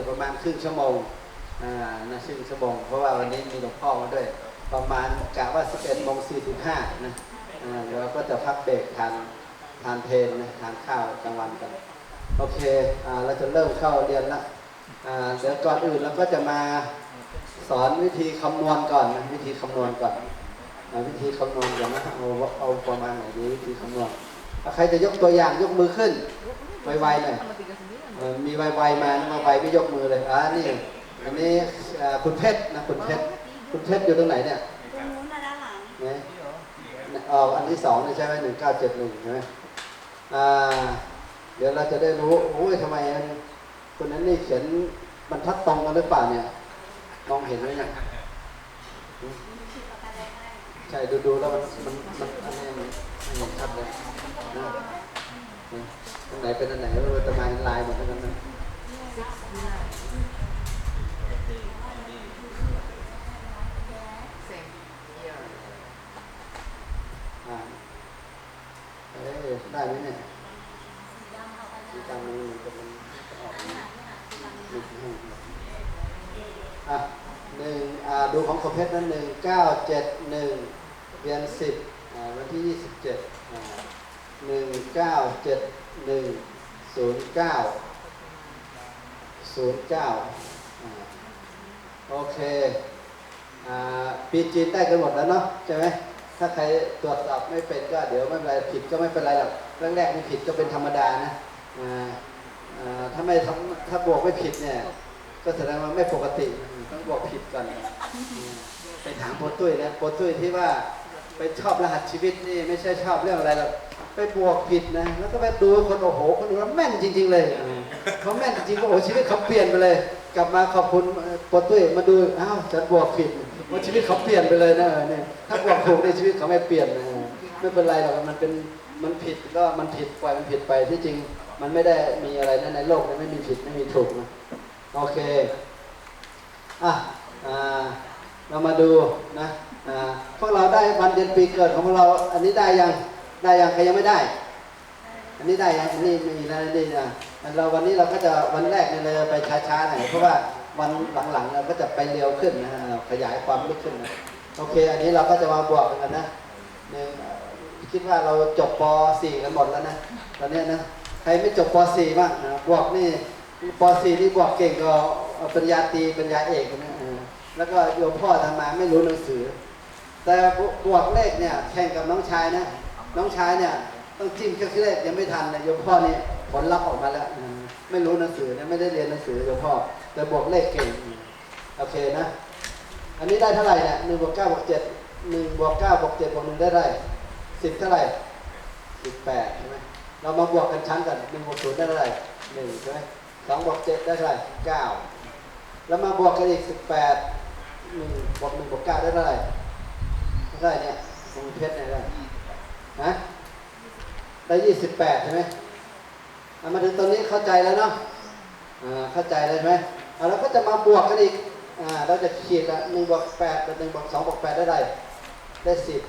เนี่ยประมาณครึ่งชั่วโมงอ่านะครึ่งชั่วโมง เพราะว่าวันนี้มีหลวงพ่อมาด้วย ประมาณกะว่า 11โมง45นะอ่าเดี๋ยวเราก็จะพักเบรกทานทานเพลนนะทานข้าวกลางวันกัน โอเคอ่าเราจะเริ่มเข้าเรียนละอ่าเดี๋ยวก่อนอื่นเราก็จะมาสอนวิธีคำนวณก่อนนะวิธีคำนวณก่อนวิธีคำนวณก่อนนะเอาเอาประมาณไหนดีวิธีคำนวณใครจะยกตัวอย่างยกมือขึ้นไวๆหน่อย มีไวๆมามาไวไม่ยกมือเลยอ่านี่อันนี้อ่าคุณเพชรนะคุณเพชรคุณเพชรอยู่ตรงไหนเนี่ยตรงนู้นนะด้านหลังเนี่ยอ๋ออันที่สองนี่ใช่ไหมหนึ่งเก้าเจ็ดหนึ่งใช่ไหมอ่าเดี๋ยวเราจะได้รู้โอ้ยทำไมมันคนนั้นนี่เขียนบรรทัดตรงกันหรือเปล่าเนี่ยมองเห็นไหมเนี่ยใช่ดูดูๆแล้วมันมันมันอันนี้มันมันเห็นชัดเลยนะเนี่ย ตรงไหนเป็นอันไหนไม่รู้ตมาลายหมดทั้งนั้นนะอ่าเอ้ยได้ไหมเนี่ยสีดำมันจะมันจะออกหนึ่งอะหนึ่งอ่าดูของคอมเพชรนั้นหนึ่งเก้าเจ็ดหนึ่งเรียนสิบอ่าวันที่ยี่สิบเจ็ดอ่าหนึ่งเก้าเจ็ด หนึ่งศูนย์เก้าศูนย์เก้าโอเคปีจีนได้กันหมดแล้วเนาะใช่ไหมถ้าใครตรวจสอบไม่เป็นก็เดี๋ยวไม่เป็นไรผิดก็ไม่เป็นไรหรอกแรกๆนี่ผิดก็เป็นธรรมดานะถ้าไม่ทำถ้าบวกไม่ผิดเนี่ย ก็แสดงว่าไม่ปกติต้องบวกผิดก่อนไปถามโปรตุ้ยนะโปรตุ้ยที่ว่าไปชอบรหัสชีวิตนี่ไม่ใช่ชอบเรื่องอะไรหรอก ไปบวกผิดนะ แล้วก็ไปดูคนโอ้โห คนอื่นแม่นจริง ๆ เลยอ่าเขาแม่นจริงๆก็โอ้โหชีวิตเขาเปลี่ยนไปเลย กลับมาขอบคุณโปรตุ้ยมาดูอ้าวฉันบวกผิดว่าชีวิตเขาเปลี่ยนไปเลยนะเออเนี่ยถ้าบวกถูกในชีวิตเขาไม่เปลี่ยนนะไม่เป็นไรหรอกมันเป็นมันผิดก็มันผิดปล่อยมันผิดไปที่จริง มันไม่ได้มีอะไรนะในโลกนี้ไม่มีผิดไม่มีถูกนะโอเคอะอ่าเรามาดูนะอ่าพวกเราได้วันเดือนปีเกิดของพวกเราอันนี้ได้ยัง ได้ยังใครยังไม่ได้ อันนี้ได้ยังอันนี้มีนะนี่นะอันเราวันนี้เราก็จะวันแรกเนี่ยเราไปช้าๆหน่อยเพราะว่าวันหลังๆเราก็จะไปเร็วขึ้นนะขยายความลึกขึ้นนะโอเค อันนี้เราก็จะมาบวกกันนะหนึ่งคิดว่าเราจบป .4 กันหมดแล้วนะตอนนี้นะใครไม่จบป .4 บ้างนะบวกนี่ป .4 นี่บวกเก่งก็ปริญญาตีปริญญาเอกนะแล้วก็โยมพ่อทำมาไม่รู้หนังสือ แต่บวกเลขเนี่ยแข่งกับน้องชายนะ น้องชายเนี่ยต้องจิ้มแค่เลขยังไม่ทันเลยโยมพ่อนี่ผลลัพธ์ออกมาแล้ว ไม่รู้หนังสือนะไม่ได้เรียนหนังสือโยมพ่อ แต่บวกเลขเก่งโอเคนะ อันนี้ได้เท่าไหร่เนี่ยหนึ่งบวกเก้าบวกเจ็ดหนึ่งบวกเก้าบวกเจ็ดบวกหนึ่งได้ไรสิบเท่าไหร่สิบแปดใช่ไหมเรามาบวกกันชั้นกันหนึ่งบวกศูนย์ได้เท่าไหร่หนึ่งใช่ไหมสองบวกเจ็ดได้เท่าไหร่เก้าแล้วมาบวกกันอีกสิบแปดหนึ่งบวกหนึ่งบวกเก้าได้เท่าไหร่เท่าไหร่เนี่ยของเพชรเนี่ยได้ ฮะได้ยี่สิบแปดใช่ไหมอะมาถึงตรงนี้เข้าใจแล้วเนาะอ่าเข้าใจเลยใช่ไหมอะเราก็จะมาบวกกันอีกอ่าเราจะขีดละหนึ่งบวกแปดเป็นหนึ่งบวกสองบวกแปดได้ไรได้สิบ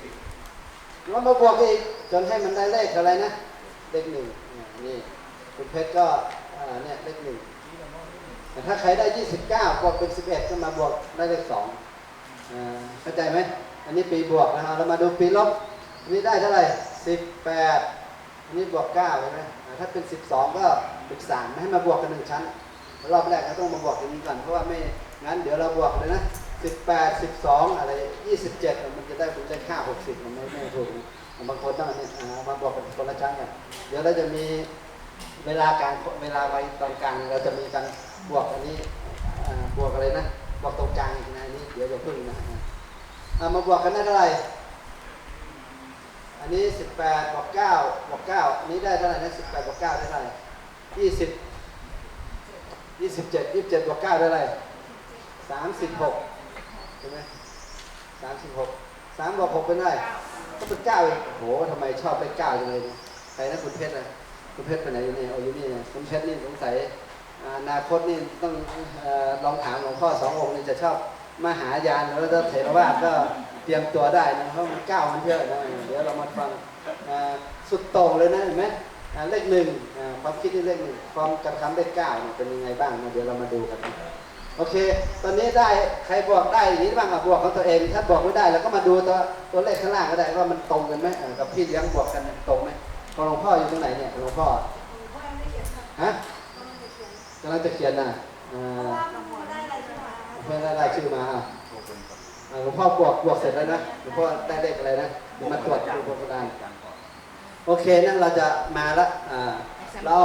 แล้วมาบวกกันอีกจนให้มันได้เลขอะไรนะเลขหนึ่งนี่คุณเพชรก็อ่าเนี่ยเลขหนึ่งแต่ถ้าใครได้ยี่สิบเก้าบวกเป็นสิบเอ็ดก็มาบวกได้เลขสองอ่าเข้าใจไหม อันนี้ปีบวกนะฮะเรามาดูปีลบ นนี้ได้เท่าไหร่สิบแปดนนี้บวกเก้าใช่ไหมถ้าเป็นสิบสองก็เป็นสามให้มาบวกกันหนึ่งชั้น รอบแรกเราต้องมาบวกอย่างนี้ก่อนเพราะว่าไม่งั้นเดี๋ยวเราบวกเลยนะ18 12อะไร27มันจะได้เป็นเลขค่า60มันไม่ไม่ถูกบางคนต้องอันนี้มาบวกกันคนละชั้นกันเดี๋ยวเราจะมีเวลากลางเวลาไว้ตอนกลางเราจะมีการบวกอันนี้บวกอะไรนะบวกตรงกลางอีกนะนนี้เดี๋ยวจะพึ่งนะอ่ามาบวกกันได้เท่าไหร่ อันนี้ 18บวก9บวก9อันนี้ได้เท่าไหร่นะ18บวก9ได้เท่าไหร่20ยี่สิบเจ็ดยี่สิบเจ็ดบวกเก้าได้อะไรสามสิบหกใช่ไหมสามสิบหกสามบวกหกเป็นอะไรก็เป็นเก้าเองโหทำไมชอบไปเก้าจังเลยเนี่ยใครนะคุณเพชรนะคุณเพชรไปไหนอยู่เนี่ยเอาอยู่นี่นะคุณเพชรนี่สงสัยอนาคตนี่ต้องอลองถามหลวงพ่อสององค์นี่จะชอบมหายานแล้วถ้าเถรวาทก็ เตรียมตัวได้นะเพราะมันเก้ามันเยอะนะเดี๋ยวเรามาฟังอ่าสุดโต่งเลยนะเห็นไหมอ่าเลขหนึ่งอ่าความคิดที่เลขหนึ่งความกระทำเลขเก้าเนี่ยเป็นยังไงบ้างนะเดี๋ยวเรามาดูกันนะโอเค ตอนนี้ได้ใครบอกได้อย่างนี้บ้างอะบวกของตัวเอง ถ้าบอกไม่ได้เราก็มาดูตัวตัวเลขข้างล่างก็ได้ว่ามันตรงกันไหมอ่ากับพี่เลี้ยงบวกกันเนี่ยตรงไหมของหลวงพ่ออยู่ตรงไหนเนี่ยของหลวงพ่อฮะกำลังจะเขียนน่ะอ่าเพื่อนได้รายชื่อมาอะอ่า หลวงพ่อบวกบวกเสร็จแล้วนะหลวงพ่อได้เลขอะไรนะเดี๋ยวมาตรวจดูบนกระดานโอเคนั่นเราจะมาละอ่าเรา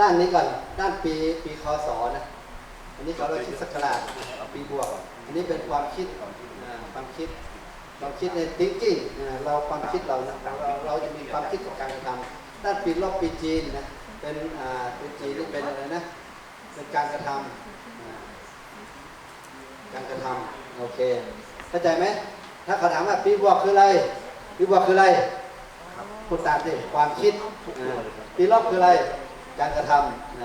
ด้านนี้ก่อนด้านปีปีคศนะอันนี้เขาเราคิดสักราชเอาปีบวก อันนี้เป็นความคิดความคิดความคิดใน thinking อ่าเราความคิดเรานะเราเราจะมีความคิดกับการกระทำด้านปีลบปีจีนนะเป็นอ่าปีจีนนี่เป็นอะไรนะเป็นการกระทำอ่าการกระทำโอเค เข้าใจไหมถ้าเขาถามว่าปีบวกคืออะไรปีบวกคืออะไรพูดตามสิความคิดปีลบคืออะไร การกระท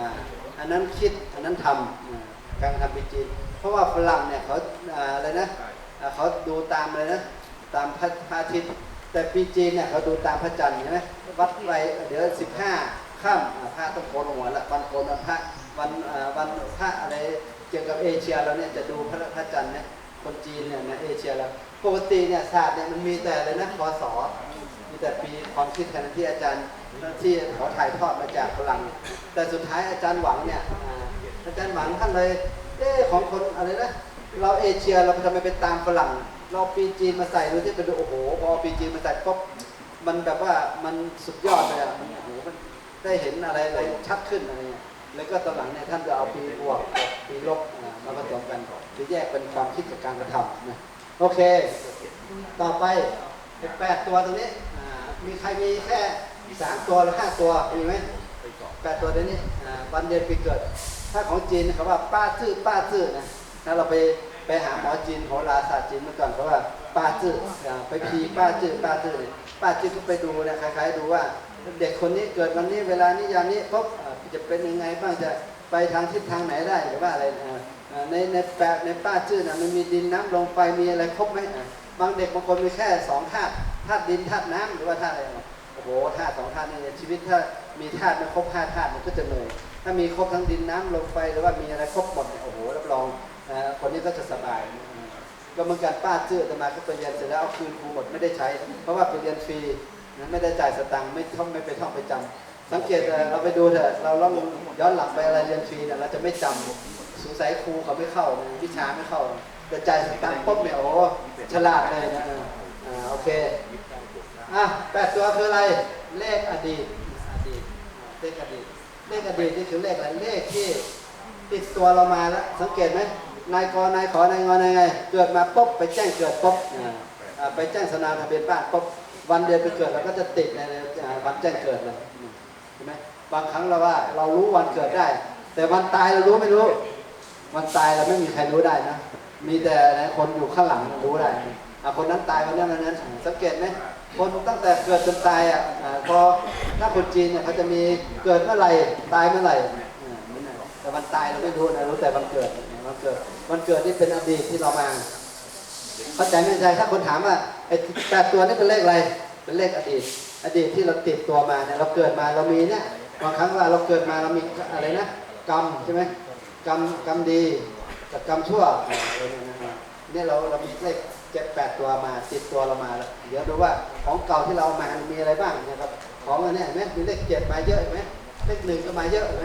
ำอันนั้นคิดอันนั้นทำการกระทำเป็นจริงเพราะว่าฝรั่งเนี่ยเขาอะไรนะเขาดูตามอะไรนะตามพระอาทิตย์แต่ปีจีนเนี่ยเขาดูตามพระจันทร์ใช่ไหมวัดไปเดี๋ยวสิบห้าค่ำอ่าพระต้องโกนหัวละวันโกนวันพระวันวันพระอะไรเกี่ยวกับเอเชียเราเนี่ยจะดูพระพระจันทร์เนี่ย คนจีนเนี่ยนะเอเชียเราปกติเนี่ยศาสตร์เนี่ยมันมีแต่อะไรนะพศมีแต่ปีความคิดแทนที่อาจารย์ที่ขาถ่ายทอดมาจากพลัง แต่สุดท้ายอาจารย์หวังเนี่ยอาจารย์หวังท่านเลยเอ๊ของคนอะไรนะเราเอเชียเราทำไมไปตามฝรั่ง เราปีจีนมาใส่ดูที่ไปดูโอ้โหพอปีจีนมาใส่ปุ๊บมันแบบว่ามันสุดยอดเลยอะมันโอ้โหมันได้เห็นอะไรอะไรชัดขึ้นอะไรเงี้ยแล้วก็ตอนหลังเนี่ยท่านจะเอาปีบวกับปีลบมาผสมกันห รือแยกเป็นความคิดกับการกระทำนะโอเค ต่อไปแปดตัวตรงนี้มีใครมีแค่สามตัวหรือห้าตัวมีไหมแปดตัวเดี๋ยวนี้วันเดือนปีเกิด ถ้าของจีนเขาว่าป้าซื่อป้าซื่อนะถ้าเราไปไปหาหมอจีนโหราศาสตร์จีนเมื่อก่อนเขาว่าป้าซื่อไปพีป้าซื่อป้าซื่อป้าซื่อก็ไปดูนะคล้ายๆดูว่าเด็กคนนี้เกิดวันนี้เวลานี้ยามนี้ปุ๊บจะเป็นยังไงบ้างจะไปทางทิศทางไหนได้หรือว่าอะไร ในในแปะในป้าชื่อนะมันมีดินน้ำลมไฟมีอะไรครบไหมอ่าบางเด็กบางคนมีแค่สองธาตุธาตุดินธาตุน้ำหรือว่าธาตุอะไรอะโอ้โหธาตุสองธาตุนี่ชีวิตถ้ามีธาตุไม่ครบห้าธาตุมันก็จะเหนื่อยถ้ามีครบทั้งดินน้ำลมไฟหรือว่ามีอะไรครบหมดเนี่ยโอ้โหรับรองอ่าคนนี้ก็จะสบายก็เหมือนกันป้าชื่อแต่มาก็ไปเรียนเสร็จแล้วเอาคืนครูหมดไม่ได้ใช้ เพราะว่าไปเรียนฟรีนะไม่ได้จ่ายสตังค์ไม่ท่องไม่ไปท่องไปจำสังเกตเราไปดูเถอะเราลองย้อนหลังไปอะไรเรียนฟรีเนี่ยเราจะไม่จำ สงสัยครูเขาไม่เข้านะวิชาไม่เข้าแต่จ่ายสตังค์ปุ๊บเนี่ยโอ้ฉลาดเลยนะอ่าโอเคอะแปดตัวคืออะไร เลขอดีตอดีตเลขอดีตเลขอดีตนี่คือเลขอะไรเลขที่ติดตัวเรามาแล้วสังเกตไหมนายกนายขอนายงอนายไงเกิดมาปุ๊บไปแจ้งเกิดปุ๊บอ่าไปแจ้งสนาทะเบียนบ้านปุ๊บวันเดือนไปเกิดเราก็จะติดในวันแจ้งเกิดเลยเห็นไหมบางครั้งเราว่าเรารู้วันเกิดได้ แต่วันตายเรารู้ไม่รู้ วันตายเราไม่มีใครรู้ได้นะ มีแต่คนอยู่ข้างหลังรู้ได้อะคนนั้นตายวันนั้นวันนั้นสังเกตไหมคนตั้งแต่เกิดจนตายอะพอถ้าคนจีนเนี่ยเขาจะมีเกิดเมื่อไหร่ตายเมื่อไหร่อ่าแต่วันตายเราไม่รู้นะรู้แต่วันเกิดวันเกิดวันเกิดนี่เป็นอดีตที่เรามาเข้าใจไหมใจถ้าคนถามว่าไอ้แปดตัวนี่เป็นเลขอะไรเป็นเลขอดีต อดีตที่เราติดตัวมาเนี่ยเราเกิดมาเรามีเนี่ยบางครั้งว่าเราเกิดมาเรามีอะไรนะกรรมใช่ไหม กรรมกรรมดีกับกรรมชั่วเนี่เราเรามีเลขเจ็ดแปดตัวมาติดตัวเรามาแล้วเดี๋ยวดูว่าของเก่าที่เราเอามามีอะไรบ้างนะครับ ของอันนี้เห็นไหมมีเลขเจ็ดมาเยอะไหมเลขหนึ่งก็มาเยอะไหม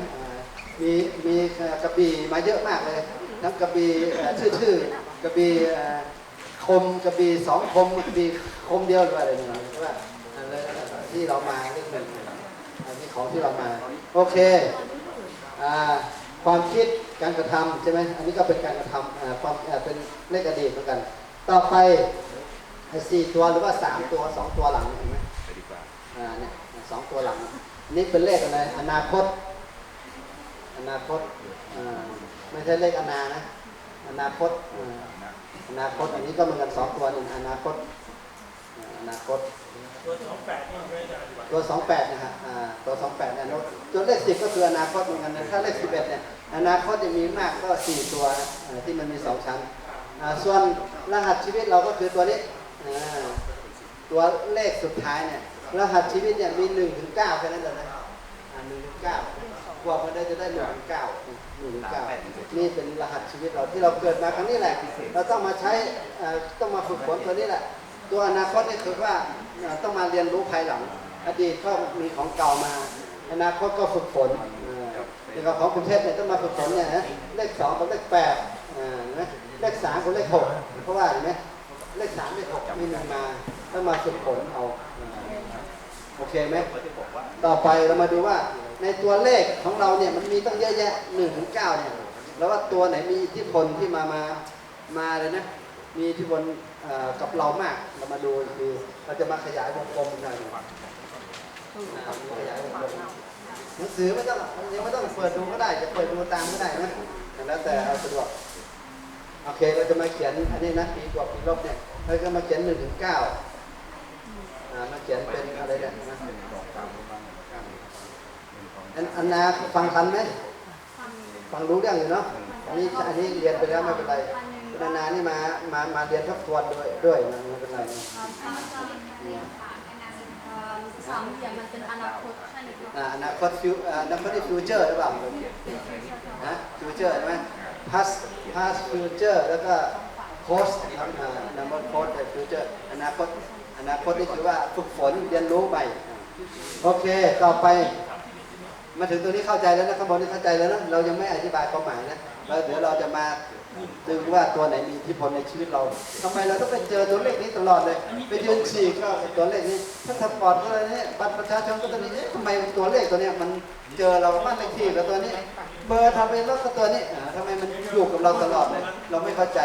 มีมีกระบี่มาเยอะมากเลยทั้งกระบี่ชื่อชื่อกระบี่คมกระบี่สองคมกระบี่คมเดียวหรือว่าอะไรเนี่ยใช่ป่ะอะไรที่เรามาเรื่องหนึ่งอันนี้ของที่เรามา โอเคอ่าความคิด การกระทำใช่ไหมอันนี้ก็เป็นการกระทำอ่าความอ่าเป็นเลขอดีตเหมือนกัน ต่อไปไอ้สี่ตัวหรือว่าสามตัวสองตัวหลังเห็นไหมอ่าเนี่ยสองตัวหลัง นี่เป็นเลขอะไรอนาคต อนาคตอ่าไม่ใช่เลขอนานะอนาคตอ่าอนาคตอันนี้ก็เหมือนกันสองตัวหนึ่งอนาคตอ่าอนาคตตัวสองแปดนี่ไม่ได้ตัวสองแปดนะฮะอ่า ตัวสองแปดเนี่ยตัวเลขสิบก็คืออนาคตเหมือนกันนะถ้าเลขสิบเอ็ดเนี่ยอนาคตจะมีมากก็สี่ตัวที่มันมีสองชั้นส่วนรหัสชีวิตเราก็คือตัวนี้ตัวเลขสุดท้ายเนี่ยรหัสชีวิตเนี่ยมีหนึ่งถึงเก้าแค่นั้นเองนะหนึ่งถึงเก้าบวกมันได้จะได้หนึ่งถึงเก้าหนึ่งถึงเก้านี่เป็นรหัสชีวิตเราที่เราเกิดมาครั้งนี้แหละ เราต้องมาใช้ต้องมาฝึกฝนตัวนี้แหละ ตัวอนาคตนี่คือว่าต้องมาเรียนรู้ภายหลัง อดีตก็มีของเก่ามา อนาคตก็ฝึกฝนเอ่ออย่างกับของคุณเทพเนี่ยต้องมาฝึกฝนเนี่ยนะเลขสองกับเลขแปดอ่าเห็นไหมเลขสามกับเลขหกเพราะว่าเห็นไหมเลขสามเลขหกมีมันมาต้องมาฝึกฝนเอาอ่าโอเคไหมต่อไปเรามาดูว่าในตัวเลขของเราเนี่ยมันมีตั้งเยอะแยะหนึ่งถึงเก้าเนี่ยแล้วว่าตัวไหนมีอิทธิพลที่มามามาเลยนะมีอิทธิพลเอ่อกับเรามากเรามาดูคือเราจะมาขยายวงกลมหน่อย นะครับขยายวงกลมหนังสือไม่ต้องยังไม่ต้องเปิดดูก็ได้จะเปิดดูตามก็ได้นะแล้วแต่เอาสะดวกโอเคเราจะมาเขียนอันนี้นะปีกว่าปีลบเนี่ยเราจะมาเขียนหนึ่งถึงเก้าอ่ามาเขียนเป็นอะไรเนี่ยนะอันนาฟังทันไหมฟังรู้เรื่องอยู่เนาะอันนี้อันนี้เรียนไปแล้วไม่เป็นไรนานานี่มามามาเรียนทบทวนด้วยด้วยนะไม่เป็นไร สามเหลี่ยมมันเป็นอนาคตใช่ไหมครับอ่าอนาคตฟิวอนาคตที่ฟิวเจอร์หรือเปล่านะฟิวเจอร์ใช่ไหม past past future แล้วก็ post ครับอ่า number post แต่ future อนาคตอนาคตนี่คือว่าฝึกฝนเรียนรู้ใหม่ โอเคต่อไป มาถึงตัวนี้เข้าใจแล้วนะข้างบนนี้เข้าใจแล้วนะเรายังไม่อธิบายความหมายนะแล้วเดี๋ยวเราจะมา ดึงว่าตัวไหนมีอิทธิพลในชีวิตเราทำไมเราต้องไปเจอตัวเลขนี้ตลอดเลย ไปยืนฉีกก็ตัวเลขนี้ถ้าสปอร์ตก็เลยนี่บัตรประชาชนก็ตัวนี้เอ๊ะทำไมตัวเลขตัวเนี้ยมันเจอเราบ้านเลขที่กับตัวนี้ เบอร์ทำเป็นรถกับตัวนี้อ่าทำไมมันอยู่กับเราตลอดเลยเราไม่เข้าใจ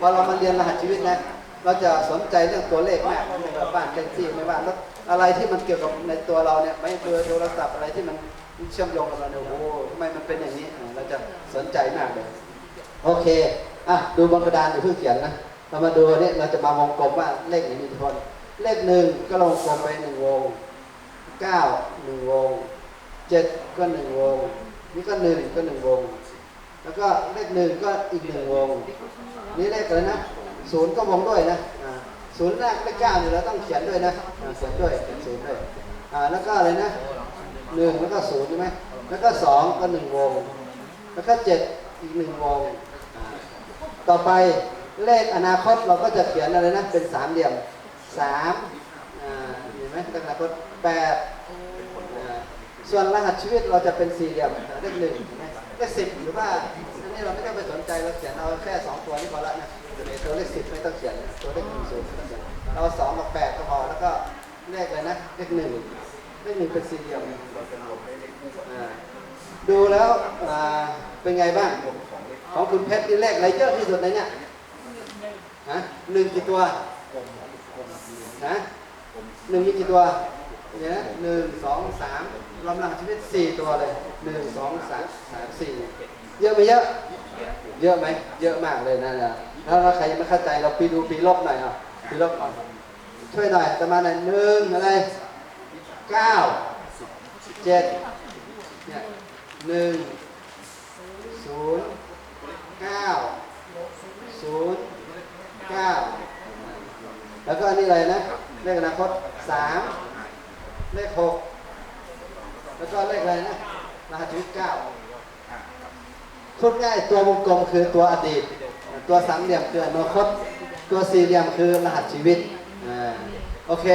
พอเรามาเรียนรหัสชีวิตนะเราจะสนใจเรื่องตัวเลขมากไม่ว่าบ้านเลขที่ไม่ว่ารถอะไรที่มันเกี่ยวกับในตัวเราเนี่ยไม่เบอร์โทรศัพท์อะไรที่มันเชื่อมโยงกับเราเนี่ยโอ้โหทำไมมันเป็นอย่างนี้เราจะสนใจมากเลย โอเคอะดูบนกระดานอย่าเพิ่งเขียนนะเรามาดูเนี่ยเราจะมาวงกลมว่าเลขไหนมีอิทธิพลเลขหนึ่งก็ลงกลมไปหนึ่งวงเก้าหนึ่งวงเจ็ดก็หนึ่งวง นี่ก็หนึ่งก็หนึ่งวง แล้วก็เลขหนึ่งก็อีกหนึ่งวง นี่เลขอะไรนะศูนย์ก็วงด้วยนะศูนย์แรกเลขเก้าเนี่ยเราต้องเขียนด้วยนะเขียนด้วยเขียนศูนย์ด้วยอ่าแล้วก็อะไรนะหนึ่งแล้วก็ศูนย์ใช่ไหมแล้วก็สองก็หนึ่งวง แล้วก็เจ็ดอีกหนึ่งวง ต่อไปเลขอนาคตเราก็จะเขียนอะไรนะ เป็นสามเหลี่ยมสามอ่าเห็นไหมเลขอนาคตแปดอ่าส่วนรหัสชีวิตเราจะเป็นสี่เหลี่ยมเลขหนึ่งเลขสิบหรือว่าอันนี้เราไม่ต้องไปสนใจเราเขียนเอาแค่สองตัวนี้พอละนะตัวเลขสิบไม่ต้องเขียนตัวเลขหนึ่งศูนย์ไม่ต้องเขียนเราสองกับแปดก็พอแล้วก็เลขอะไรนะเลขหนึ่งเลขหนึ่งเป็นสี่เหลี่ยมอ่าดูแล้วเป็นไงบ้าง ของคุณเพชรนี่เลขอะไรเยอะที่สุดในเนี่ยฮะหนึ่งกี่ตัวฮะหนึ่งมีกี่ตัวเนี่ยหนึ่งสองสามลำลังชีวิตสี่ตัวเลยหนึ่งสองสามสามสี่เยอะไหมเยอะ เยอะไหมเยอะมากเลยนะเนี่ยถ้าเราใครยังไม่เข้าใจเราปีดูปีลบหน่อยอะปีลบก่อนช่วยหน่อยประมาณไหนหนึ่งอะไรเก้าเจ็ดเนี่ยหนึ่งศูนย์ เก้าศูนย์เก้าแล้วก็อันนี้อะไรนะ เลขอนาคตสามเลขหกแล้วก็เลขอะไรนะรหัสชีวิตเก้าพูดง่ายตัววงกลมคือตัวอดีต ตัวสามเหลี่ยมคืออนาคต ตัวสี่เหลี่ยมคือรหัสชีวิตโอเค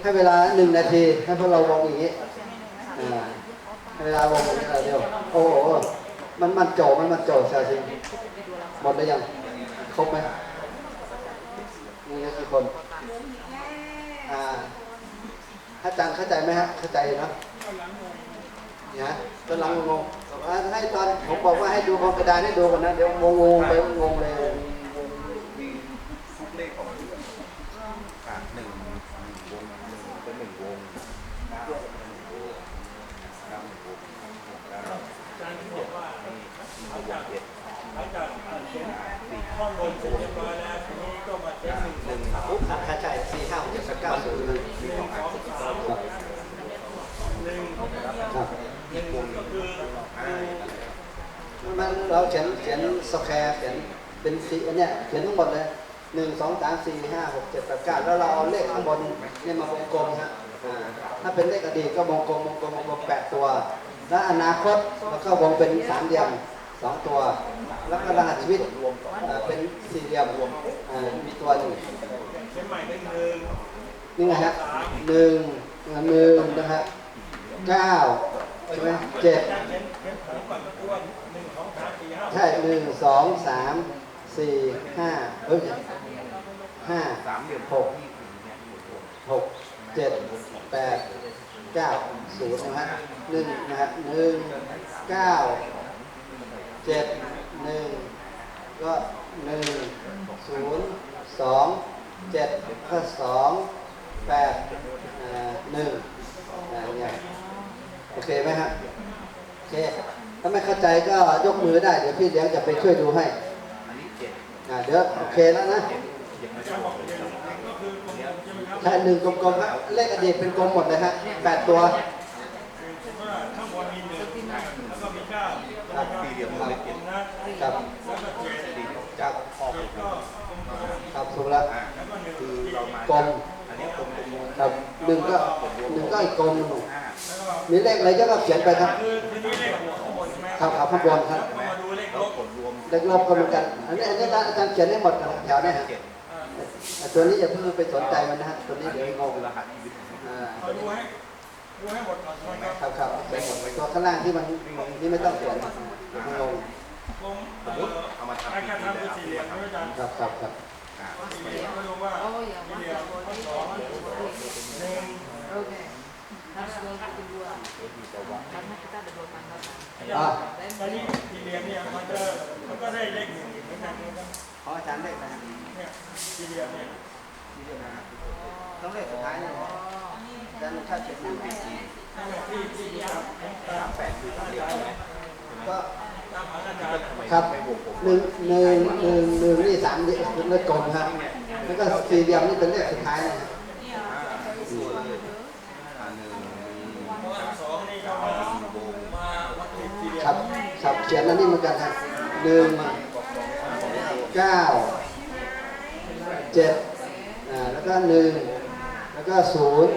ให้เวลาหนึ่งนาที ให้พวกเราวงอย่างนี้เวลาวงนี้เราเดียวโอ้โหมันมันโจมันมันโจใช่จริง หมดแล้วยัง ครบไหมนี่ก็คือคนอ่าอาจารย์เข้าใจไหมฮะ เข้าใจเนาะเนี่ยฮะตอนหลังงงๆอ่าให้ตอนผมบอกว่าให้ดูบนกระดานให้ดูก่อนนะ เดี๋ยวงงไปงงเลยเลขของอ่าหนึ่งหนึ่งวงหนึ่งเป็นหนึ่งวงเก้าเป็นหนึ่งวงเก้าหนึ่งวงเก้าอาจารที่บอกว่านี่หนึ่งวงเจ็ด หลังจากเขียนข้อมูลเสร็จเรียบร้อยแล้วทีนี้ก็มาเช็คหนึ่งหนึ่งปุ๊บอะเข้าใจสี่ห้าหกเจ็ดแปดเก้าศูนย์หนึ่งสองสามหนึ่งครับหนึ่งก็คือห้ามันเราเขียนเขียนสแควร์เขียนเป็นสีอันเนี้ยเขียนทั้งหมดเลยหนึ่งสองสามสี่ห้าหกเจ็ดแปดเก้าแล้วเราเอาเลขข้างบนเนี่ยมาวงกลมฮะอ่าถ้าเป็นเลขอดีตก็วงกลมวงกลมวงกลมแปดตัว แล้วอนาคตแล้วก็วงเป็นสามเหลี่ยม สองตัว แล้วก็รหัสชีวิตเอ่อเป็นสี่เหลี่ยมเอ่อมีตัวหนึ่งเชียงใหม่ได้หนึ่งนี่ไงฮะหนึ่งหนึ่งนะฮะเก้าใช่ไหมเจ็ดใช่หนึ่งสองสามสี่ห้าเฮ้ยห้าสามเหลี่ยมหกหกเจ็ดแปดเก้าศูนย์นะฮะหนึ่งนะฮะหนึ่งเก้า เจ็ดหนึ่งก็หนึ่งศูนย์สองเจ็ดก็สองแปดอ่าหนึ่งเนี่ยโอเคไหมฮะโอเคถ้าไม่เข้าใจก็ยกมือได้ เดี๋ยวพี่เลี้ยงจะไปช่วยดูให้อันนี้เจ็ดอ่าเดี๋ยวโอเคแล้วนะอ่าจารย์บอกเดี๋ยวก็คือกลมๆใช่ไหมครับแค่หนึ่งกลมๆครับเลขอดีตเป็นกลมหมดเลยฮะแปดตัว คือว่าข้างบนมีหนึ่งแล้วก็มีเก้าแล้วก็ สี่เหลี่ยม ก เล็ก ลมนะ ครับจากออครับถูกแล้วคือเรากลมอันนี้กลมกลมครับหนึ่งก็หนึ่งก็อีกกลมหนึ่งมีเลขอะไรเยอะก็เขียนไปครับคือคือนี่เลขหัวข้างบนใช่ไหมครับครับข้างบนครับแล้วก็มาดูเลขลบรวมเลขลบก็เหมือนกัน อันนี้อันนี้อาจารย์เขียนได้หมดกันแถวเนี้ฮะตัวนี้อย่าเพิ่งไปสนใจมันนะฮะตัวนี้เดี๋ยวงงครหัสอ่าเอาดูให้ดูให้หมดก่อนใช่ไหมครับครับไปหมดตัวข้างล่างที่มันนี่ไม่ต้องเขียนงง ลมสมมติเอามาทำอ้การทำคือสี่เหลี่ยมนะอาจารย์ครับครับครับอ่าสี่เหลี่ยมก็ดูว่าสี่เหลี่ยมข้อสองหนึ่ง Oke. Harus golkar kedua. Karena kita ada dua tanggapan. อ่าตอนนี้สี่เหลี่ยมเนี่ยมันจะมันก็ได้เลขหนึ่งเหมือนกันนะครับขออาจารย์เลขนะฮะเนี่ยสี่เหลี่ยมเนี่ยต้องเลขสุดท้ายนะอาจารย์ชาติเจ็ดหนึ่งที่ที่ที่ครับตามแปดคือสามเหลี่ยมใช่ไหมก็ ครับหนึ่งหนึ่งหนึ่งหนึ่งนี่สามเหลี่ยมเป็นเลขกลมครับแล้วก็สี่เหลี่ยมนี่เป็นเลขสุดท้ายนะฮะอ่าอันหนึ่งมีเพราะว่าสองนี่ก็มามาวัดที่สี่เหลี่ยครับครับเขียนอันนี้เหมือนกันครับหนึ่งเก้าเจ็ดอ่าแล้วก็หนึ่งแล้วก็ศูนย์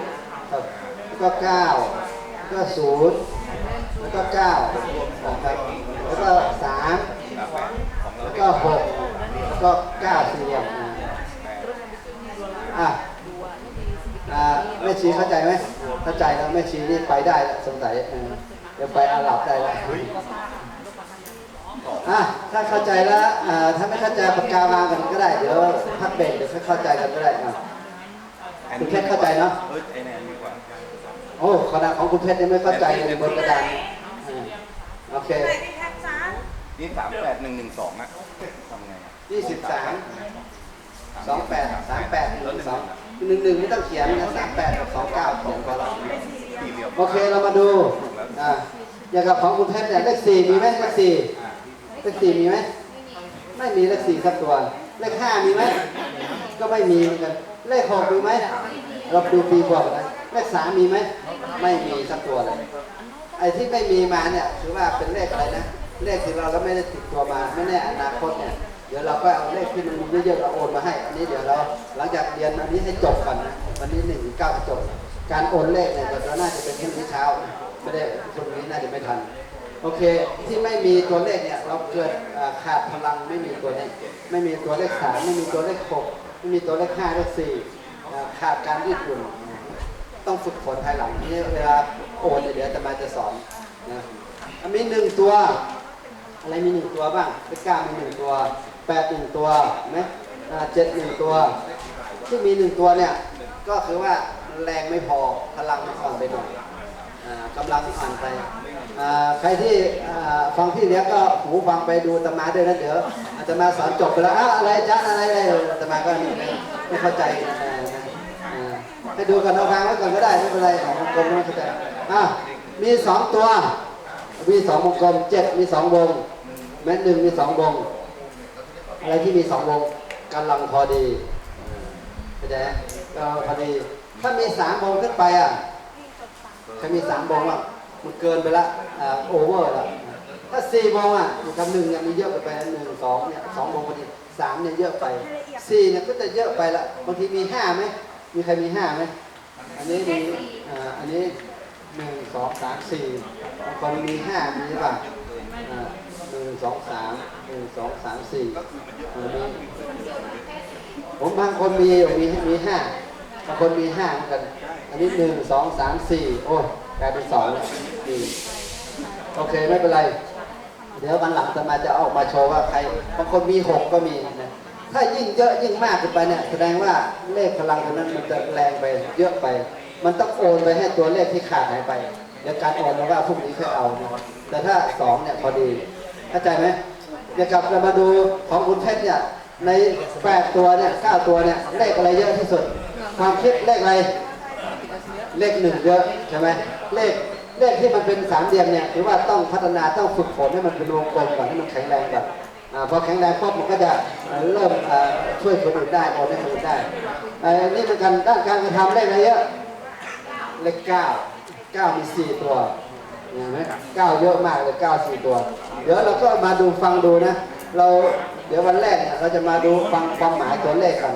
ครับแล้วก็เก้าแล้วก็ศูนย์แล้วก็เก้าครับ ก็สามแล้วก็หกแล้วก็เก้าสี่เหลี่ยมอ่าอะอ่าแม่ชีเข้าใจไหมเข้าใจแล้วแม่ชีนี่ไปได้แล้วสงสัยเออเดี๋ยวไปอาหรับได้แล้วอะถ้าเข้าใจแล้วอ่าถ้าไม่เข้าใจปากกาวางกันก็ได้เดี๋ยวพักเบรกเดี๋ยวค่เข้าใจกันก็ได้อะคุณเพชรเข้าใจเนอะเอ้ยไอแนนดีกว่าโอ้ขนาดของคุณเพชรยังไม่เข้าใจเลยบนกระดานโอเค นี่สามแปดหนึ่งหนึ่งสองอะทำไงอะยี่สิบสามสองแปดสามแปดหนึ่งสองหนึ่งหนึ่งไม่ต้องเขียนนะสามแปดกับสองเก้าของก็เราสี่เหลี่ยมโอเคเรามาดูอ่าอย่างกับของคุณเพชรเนี่ยเลขสี่มีไหมเลขสี่เลขสี่มีไหมไม่มีเลขสี่สักตัว เลขห้ามีไหมก็ไม่มีเหมือนกัน เลขหกมีไหมเราดูปีบวกนะเลขสามมีไหมไม่มีสักตัวเลยไอ้ที่ไม่มีมาเนี่ยถือว่าเป็นเลขอะไรนะ เลขที่เราก็ไม่ได้ติดตัวมาไม่แน่อนาคตเนี่ยเดี๋ยวเราก็เอาเลขที่มันมีเยอะๆเราโอนมาให้ อันนี้เดี๋ยวเราหลังจากเรียนอันนี้ให้จบก่อนนะวันนี้หนึ่งเก้าจบ การโอนเลขเนี่ยเดี๋ยวเราน่าจะเป็นพรุ่งนี้เช้าไม่ได้พรุ่งนี้น่าจะไม่ทัน โอเคที่ไม่มีตัวเลขเนี่ยเราเกิดอ่าขาดพลังไม่มีตัวนี้ไม่มีตัวเลขสามไม่มีตัวเลขหกไม่มีตัวเลขห้าเลขสี่ขาดการยืดหยุ่นต้องฝึกฝนภายหลังนี่เวลาโอนเดี๋ยวจะมาจะสอนนะอะมีหนึ่งตัว อะไรมีหนึ่งตัวบ้างเลขเก้ามีหนึ่งตัวแปดหนึ่งตัวไหมเจ็ดหนึ่งตัวที่มีหนึ่งตัวเนี่ย ก็คือว่าแรงไม่พอพลังมันอ่อนไปหน่อยอ่ากำลังอ่อนไปอ่าใครที่อ่าฟังพี่เลี้ยงก็หูฟังไปดูตมาด้วยนะเดี๋ยวอาตมาสอนจบไปแล้วอ้าวอะไรจ๊ะอะไรอะไรตมาก็ไม่ไม่เข้าใจอ่าให้ดูกันเอาทางไว้ก่อนก็ได้ไม่เป็นไรของวงกลมไม่เข้าใจอะมีสองตัว มีสองวงกลมเจ็ดมีสองวง แม้หนึ่งมีสองวง อะไรที่มีสองวงกำลังพอดีเข้าใจไหมกำลังพอดี ถ้ามีสามวงขึ้นไปอะถ้ามีสามวงอะมันเกินไปละโอเวอร์ละถ้าสี่วงอะอยู่กับหนึ่งเนี่ยมีเยอะไปหนึ่งสองเนี่ยสองวงพอดีสามเนี่ยเยอะไปสี่เนี่ยก็จะเยอะไปละบางทีมีห้าไหมมีใครมีห้าไหมอันนี้มีอันนี้หนึ่งสองสามสี่บางคนมีห้ามีป่ะ สองสามหนึ่งสองสามสี่อ่ามีผมบางคนมีมีมีห้าบางคนมีห้าเหมือนกัน อันนี้หนึ่งสองสามสี่โอ้กลายเป็นสองแล้วนี่โอเคไม่เป็นไร เดี๋ยววันหลังจะมาจะออกมาโชว์ว่าใครบางคนมีหกก็มีนะถ้ายิ่งเยอะยิ่งมากขึ้นไปเนี่ยแสดงว่าเลขพลังตรงนั้นมันจะแรงไปเยอะไป มันต้องโอนไปให้ตัวเลขที่ขาดหายไปเดี๋ยวการโอนมาว่าพรุ่งนี้ค่อยเอานะแต่ถ้าสองเนี่ยพอดี เข้าใจไหมเดี๋ยวกลับเรามาดูของคุณเพชรเนี่ยในแปดตัวเนี่ยเก้าตัวเนี่ยเลขอะไรเยอะที่สุด ความคิดเลขอะไร เลขหนึ่งเยอะใช่ไหมเลขเลขที่มันเป็นสามเหลี่ยมเนี่ยถือว่าต้องพัฒนาต้องฝึกฝนให้มันเป็นวงกลมก่อนให้มันแข็งแรงก่อนอาพอแข็งแรงปุ๊บมันก็จะเริ่มอ่อช่วยคนอื่นได้โอนให้คนอื่นได้เอ่อนี่เหมือนกันด้านการกระทำเลขอะไรเยอะเลขเก้าเก้ามีสี่ตัว เห็นไหมก้าวเยอะมากเลยก้าวสี่ตัว เดี๋ยวเราก็มาดูฟังดูนะ เราเดี๋ยววันแรกเนี่ยเราจะมาดูฟังความหมายตัวเลขกัน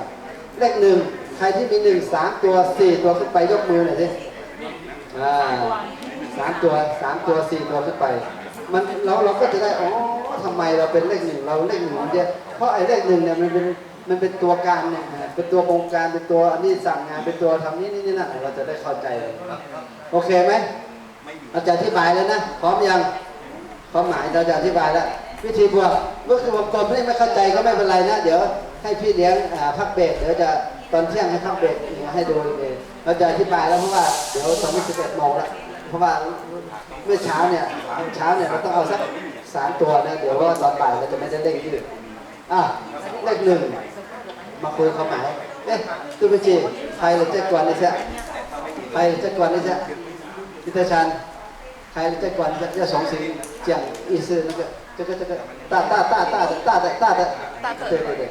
เลขหนึ่งใครที่มีหนึ่งสามตัวสี่ตัวขึ้นไปยกมือหน่อยสิอ่าสามตัวสามตัวสี่ตัวขึ้นไป มันเราเราก็จะได้อ๋อทำไมเราเป็นเลขหนึ่งเราเลขหนึ่งมันเยเพราะไอ้เลขหนึ่งเนี่ยมันเป็นมันเป็นตัวการเนี่ยเป็นตัวบงการเป็นตัวอันนี้สั่งงานเป็นตัวทำนี้นี่นี่นั่นเราจะได้เข้าใจเลยโอเคไหม เราจะอธิบายแล้วนะพร้อมยังความหมายเราจะอธิบายแล้ววิธีบวกก็คือวงกลมที่ไม่เข้าใจก็ไม่เป็นไรนะ เดี๋ยวให้พี่เลี้ยงพักเบรกเดี๋ยวจะตอนเที่ยงให้พักเบรกให้ดูเองเราจะอธิบายแล้วเพราะว่าเดี๋ยวตอนนี้สิบเอ็ดโมงแล้วเพราะว่าเมื่อเช้าเนี่ยเช้าเนี่ยเราต้องเอาสักสามตัวนะเดี๋ยวว่าตอนบ่ายเราจะไม่ได้เร่งยืดอะเลขหนึ่งมาคุยความหมายเอ๊ะตุ้ปจีใครเลยเจ๊กวนนี่ใช่ใครเจ๊กวนนี่ใช่พิเตชัน 还在关着要重新讲一次那个这个这个大大大大的大的大的对对对对